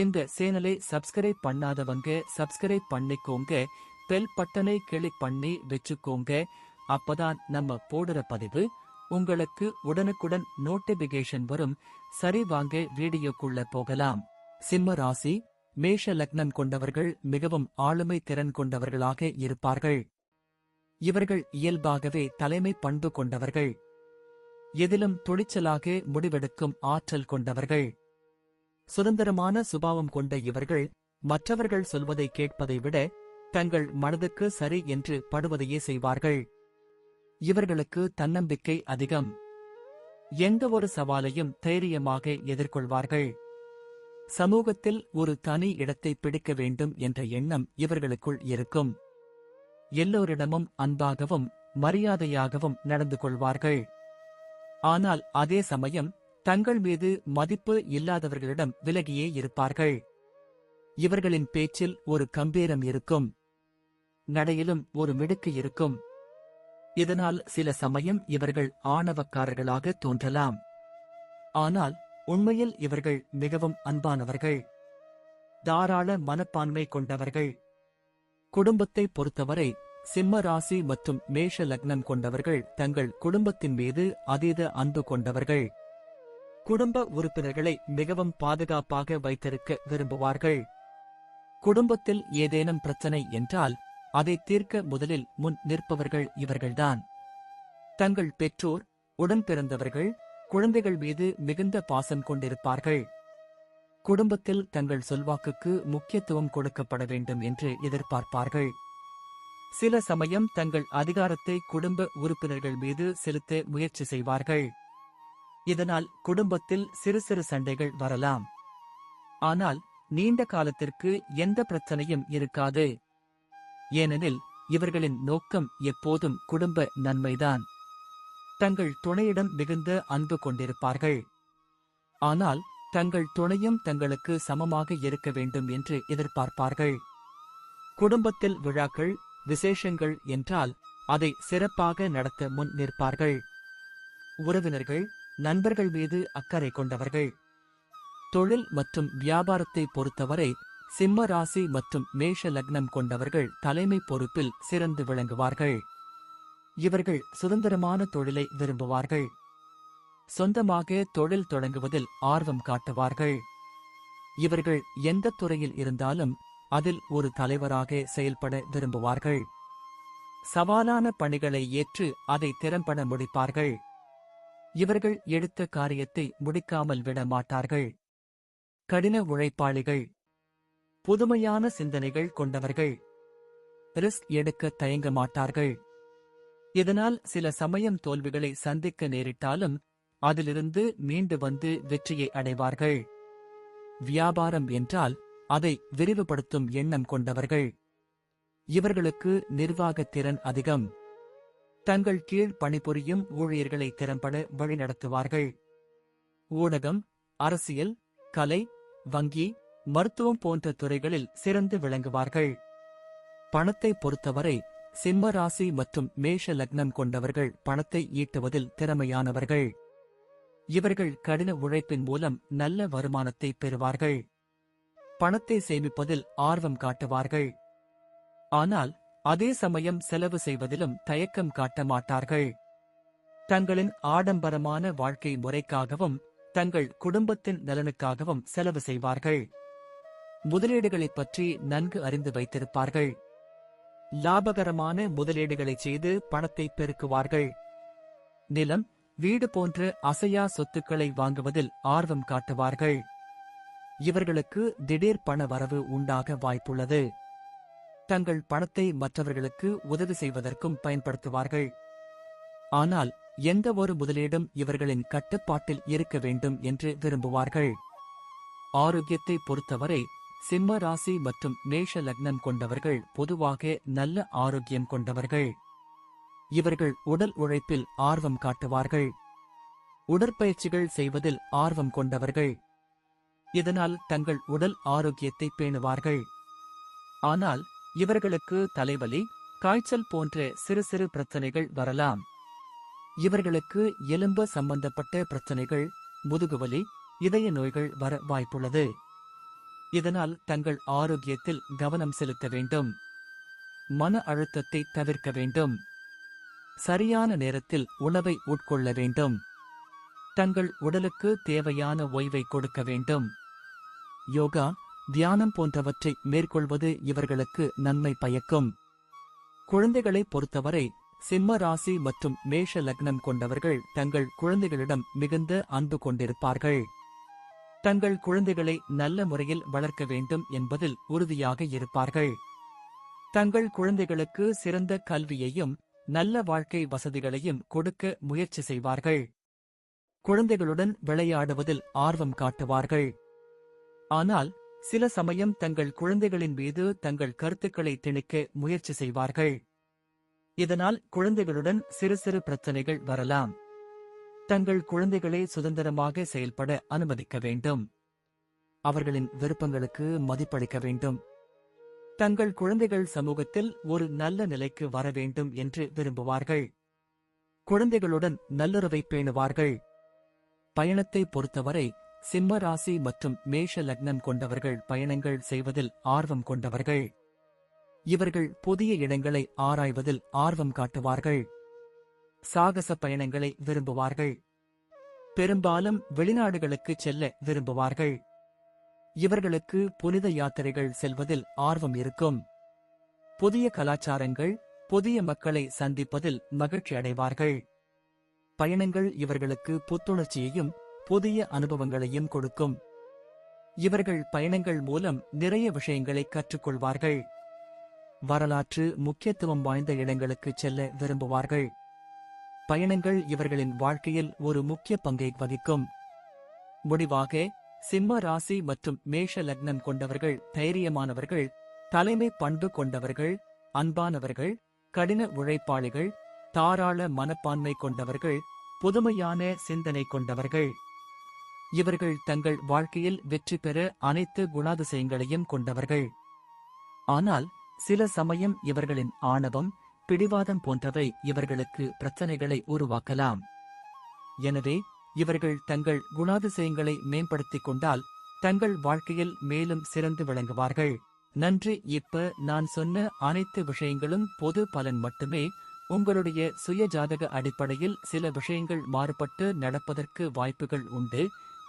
இந்த சேனலை சப்ஸ்கிரைப் பண்ணாதவங்க சப்ஸ்கிரைப் பண்ணிக்கோங்க. பெல் பட்டனை கிளிக் பண்ணி வச்சுக்கோங்க. அப்பதான் நம்ம போடுற பதிவு உங்களுக்கு உடனுக்குடன் நோட்டிபிகேஷன் வரும். சரி வாங்க வீடியோக்குள்ள போகலாம். சிம்ம ராசி மேஷ லக்னம் கொண்டவர்கள் மிகவும் ஆளுமை திறன் கொண்டவர்களாக இருப்பார்கள். இவர்கள் இயல்பாகவே தலைமை பண்பு கொண்டவர்கள். எதிலும் துணிச்சலாக முடிவெடுக்கும் ஆற்றல் கொண்டவர்கள். சுதந்திரமான சுபாவம் கொண்ட இவர்கள் மற்றவர்கள் சொல்வதை கேட்பதை விட தங்கள் மனதுக்கு சரி என்று படுவதையே செய்வார்கள். இவர்களுக்கு தன்னம்பிக்கை அதிகம். எந்த ஒரு சவாலையும் தைரியமாக எதிர்கொள்வார்கள். சமூகத்தில் ஒரு தனி இடத்தை பிடிக்க வேண்டும் என்ற எண்ணம் இவர்களுக்குள் இருக்கும். எல்லோரிடமும் அன்பாகவும் மரியாதையாகவும் நடந்து கொள்வார்கள். ஆனால் அதே சமயம் தங்கள் மீது மதிப்பு இல்லாதவர்களிடம் விலகியே இருப்பார்கள். இவர்களின் பேச்சில் ஒரு கம்பீரம் இருக்கும். நடையிலும் ஒரு மிடுக்கு இருக்கும். இதனால் சில சமயம் இவர்கள் ஆணவக்காரர்களாக தோன்றலாம். ஆனால் உண்மையில் இவர்கள் மிகவும் அன்பானவர்கள். தாராள மனப்பான்மை கொண்டவர்கள். குடும்பத்தை பொறுத்தவரை சிம்ம ராசி மற்றும் மேஷ லக்னம் கொண்டவர்கள் தங்கள் குடும்பத்தின் மீது அதீத அன்பு கொண்டவர்கள். குடும்ப உறுப்பினர்களை மிகவும் பாதுகாப்பாக வைத்திருக்க விரும்புவார்கள். குடும்பத்தில் ஏதேனும் பிரச்சனை என்றால் அதை தீர்க்க முதலில் முன் நிற்பவர்கள் இவர்கள்தான். தங்கள் பெற்றோர் உடன் பிறந்தவர்கள் குழந்தைகள் மீது மிகுந்த பாசம் கொண்டிருப்பார்கள். குடும்பத்தில் தங்கள் சொல்வாக்குக்கு முக்கியத்துவம் கொடுக்கப்பட வேண்டும் என்று எதிர்பார்ப்பார்கள். சில சமயம் தங்கள் அதிகாரத்தை குடும்ப உறுப்பினர்கள் மீது செலுத்த முயற்சி செய்வார்கள். இதனால் குடும்பத்தில் சிறு சிறு சண்டைகள் வரலாம். ஆனால் நீண்ட காலத்திற்கு எந்த பிரச்சனையும் இருக்காது. ஏனெனில் இவர்களின் நோக்கம் எப்போதும் குடும்ப நன்மைதான். தங்கள் துணையிடம் மிகுந்த அன்பு கொண்டிருப்பார்கள். ஆனால் தங்கள் துணையும் தங்களுக்கு சமமாக இருக்க வேண்டும் என்று எதிர்பார்ப்பார்கள். குடும்பத்தில் விழாக்கள் விசேஷங்கள் என்றால் அதை சிறப்பாக நடத்த முன் நிற்பார்கள். உறவினர்கள் நண்பர்கள் மீது அக்கறை கொண்டவர்கள். தொழில் மற்றும் வியாபாரத்தை பொறுத்தவரை சிம்ம ராசி மற்றும் மேஷ லக்னம் கொண்டவர்கள் தலைமை பொறுப்பில் சிறந்து விளங்குவார்கள். இவர்கள் சுதந்திரமான தொழிலை விரும்புவார்கள். சொந்தமாக தொழில் தொடங்குவதில் ஆர்வம் காட்டுவார்கள். இவர்கள் எந்த துறையில் இருந்தாலும் அதில் ஒரு தலைவராக செயல்பட விரும்புவார்கள். சவாலான பணிகளை ஏற்று அதை திறம்பட முடிப்பார்கள். இவர்கள் எடுத்த காரியத்தை முடிக்காமல் விட மாட்டார்கள் கடின உழைப்பாளிகள். புதுமையான சிந்தனைகள் கொண்டவர்கள். ரிஸ்க் எடுக்க தயங்க மாட்டார்கள். இதனால் சில சமயம் தோல்விகளை சந்திக்க நேரிட்டாலும் அதிலிருந்து மீண்டு வந்து வெற்றியை அடைவார்கள். வியாபாரம் என்றால் அதை விரிவுபடுத்தும் எண்ணம் கொண்டவர்கள். இவர்களுக்கு நிர்வாகத் திறன் அதிகம். தங்கள் கீழ் பணிபுரியும் ஊழியர்களை திறம்பட வழிநடத்துவார்கள். ஊடகம் அரசியல் கலை வங்கி மருத்துவம் போன்ற துறைகளில் சிறந்து விளங்குவார்கள். பணத்தை பொறுத்தவரை சிம்ம ராசி மற்றும் மேஷ லக்னம் கொண்டவர்கள் பணத்தை ஈட்டுவதில் திறமையானவர்கள். இவர்கள் கடின உழைப்பின் மூலம் நல்ல வருமானத்தை பெறுவார்கள். பணத்தை சேமிப்பதில் ஆர்வம் காட்டுவார்கள். ஆனால் அதே சமயம் செலவு செய்வதிலும் தயக்கம் காட்ட மாட்டார்கள். தங்களின் ஆடம்பரமான வாழ்க்கை முறைக்காகவும் தங்கள் குடும்பத்தின் நலனுக்காகவும் செலவு செய்வார்கள். முதலீடுகளைப் பற்றி நன்கு அறிந்து வைத்திருப்பார்கள். லாபகரமான முதலீடுகளைச் செய்து பணத்தை பெருக்குவார்கள். நிலம் வீடு போன்ற அசையா சொத்துக்களை வாங்குவதில் ஆர்வம் காட்டுவார்கள். இவர்களுக்கு திடீர் பண வரவு உண்டாக வாய்ப்புள்ளது. தங்கள் பணத்தை மற்றவர்களுக்கு உதவி செய்வதற்கும் பயன்படுத்துவார்கள். ஆனால் எந்த ஒரு முதலீடும் இவர்களின் கட்டுப்பாட்டில் இருக்க வேண்டும் என்று விரும்புவார்கள். ஆரோக்கியத்தை பொறுத்தவரை சிம்ம ராசி மற்றும் மேஷ லக்னம் கொண்டவர்கள் பொதுவாக நல்ல ஆரோக்கியம் கொண்டவர்கள். இவர்கள் உடல் உழைப்பில் ஆர்வம் காட்டுவார்கள். உடற்பயிற்சிகள் செய்வதில் ஆர்வம் கொண்டவர்கள். இதனால் தங்கள் உடல் ஆரோக்கியத்தை பேணுவார்கள். ஆனால் இவர்களுக்கு தலைவலி காய்ச்சல் போன்ற சிறு சிறு பிரச்சனைகள் வரலாம். இவர்களுக்கு எலும்பு சம்பந்தப்பட்ட பிரச்சனைகள் முதுகுவலி இதய நோய்கள் வர வாய்ப்புள்ளது. இதனால் தங்கள் ஆரோக்கியத்தில் கவனம் செலுத்த வேண்டும். மன அழுத்தத்தை தவிர்க்க வேண்டும். சரியான நேரத்தில் உணவை உட்கொள்ள வேண்டும். தங்கள் உடலுக்கு தேவையான ஓய்வை கொடுக்க வேண்டும். யோகா தியானம் போன்றவற்றை மேற்கொள்வது இவர்களுக்கு நன்மை பயக்கும். குழந்தைகளை பொறுத்தவரை சிம்ம ராசி மற்றும் மேஷ லக்னம் கொண்டவர்கள் தங்கள் குழந்தைகளிடம் மிகுந்த அன்பு கொண்டிருப்பார்கள். தங்கள் குழந்தைகளை நல்ல முறையில் வளர்க்க வேண்டும் என்பதில் உறுதியாக இருப்பார்கள். தங்கள் குழந்தைகளுக்கு சிறந்த கல்வியையும் நல்ல வாழ்க்கை வசதிகளையும் கொடுக்க முயற்சி செய்வார்கள். குழந்தைகளுடன் விளையாடுவதில் ஆர்வம் காட்டுவார்கள். ஆனால் சில சமயம் தங்கள் குழந்தைகளின் மீது தங்கள் கருத்துக்களை திணிக்க முயற்சி செய்வார்கள். இதனால் குழந்தைகளுடன் சிறு சிறு பிரச்சனைகள் வரலாம். தங்கள் குழந்தைகளை சுதந்திரமாக செயல்பட அனுமதிக்க வேண்டும். அவர்களின் விருப்பங்களுக்கு மதிப்பளிக்க வேண்டும். தங்கள் குழந்தைகள் சமூகத்தில் ஒரு நல்ல நிலைக்கு வர வேண்டும் என்று விரும்புவார்கள். குழந்தைகளுடன் நல்லுறவை பேணுவார்கள். பயணத்தை பொறுத்தவரை சிம்ம ராசி மற்றும் மேஷ லக்னம் கொண்டவர்கள் பயணங்கள் செய்வதில் ஆர்வம் கொண்டவர்கள். இவர்கள் புதிய இடங்களை ஆராய்வதில் ஆர்வம் காட்டுவார்கள். சாகச பயணங்களை விரும்புவார்கள். பெரும்பாலும் வெளிநாடுகளுக்கு செல்ல விரும்புவார்கள். இவர்களுக்கு புனித யாத்திரைகள் செல்வதில் ஆர்வம் இருக்கும். புதிய கலாச்சாரங்கள் புதிய மக்களை சந்திப்பதில் மகிழ்ச்சி அடைவார்கள். பயணங்கள் இவர்களுக்கு புத்துணர்ச்சியையும் புதிய அனுபவங்களையும் கொடுக்கும். இவர்கள் பயணங்கள் மூலம் நிறைய விஷயங்களை கற்றுக்கொள்வார்கள். வரலாற்று முக்கியத்துவம் வாய்ந்த இடங்களுக்கு செல்ல விரும்புவார்கள். பயணங்கள் இவர்களின் வாழ்க்கையில் ஒரு முக்கிய பங்கை வகிக்கும். முடிவாக சிம்ம ராசி மற்றும் மேஷ லக்னம் கொண்டவர்கள் தைரியமானவர்கள் தலைமை பண்பு கொண்டவர்கள் அன்பானவர்கள் கடின உழைப்பாளிகள் தாராள மனப்பான்மை கொண்டவர்கள் புதுமையான சிந்தனை கொண்டவர்கள். இவர்கள் தங்கள் வாழ்க்கையில் வெற்றி பெற அனைத்து குணாதிசயங்களையும் கொண்டவர்கள். ஆனால் சில சமயம் இவர்களின் ஆணவம் பிடிவாதம் போன்றவை இவர்களுக்கு பிரச்சனைகளை உருவாக்கலாம். எனவே இவர்கள் தங்கள் குணாதிசயங்களை மேம்படுத்திக் கொண்டால் தங்கள் வாழ்க்கையில் மேலும் சிறந்து விளங்குவார்கள். நன்றி இப்ப நான் சொன்ன அனைத்து விஷயங்களும் பொது பலன் மட்டுமே உங்களுடைய சுய ஜாதக அடிப்படையில் சில விஷயங்கள் மாறுபட்டு நடப்பதற்கு வாய்ப்புகள் உண்டு.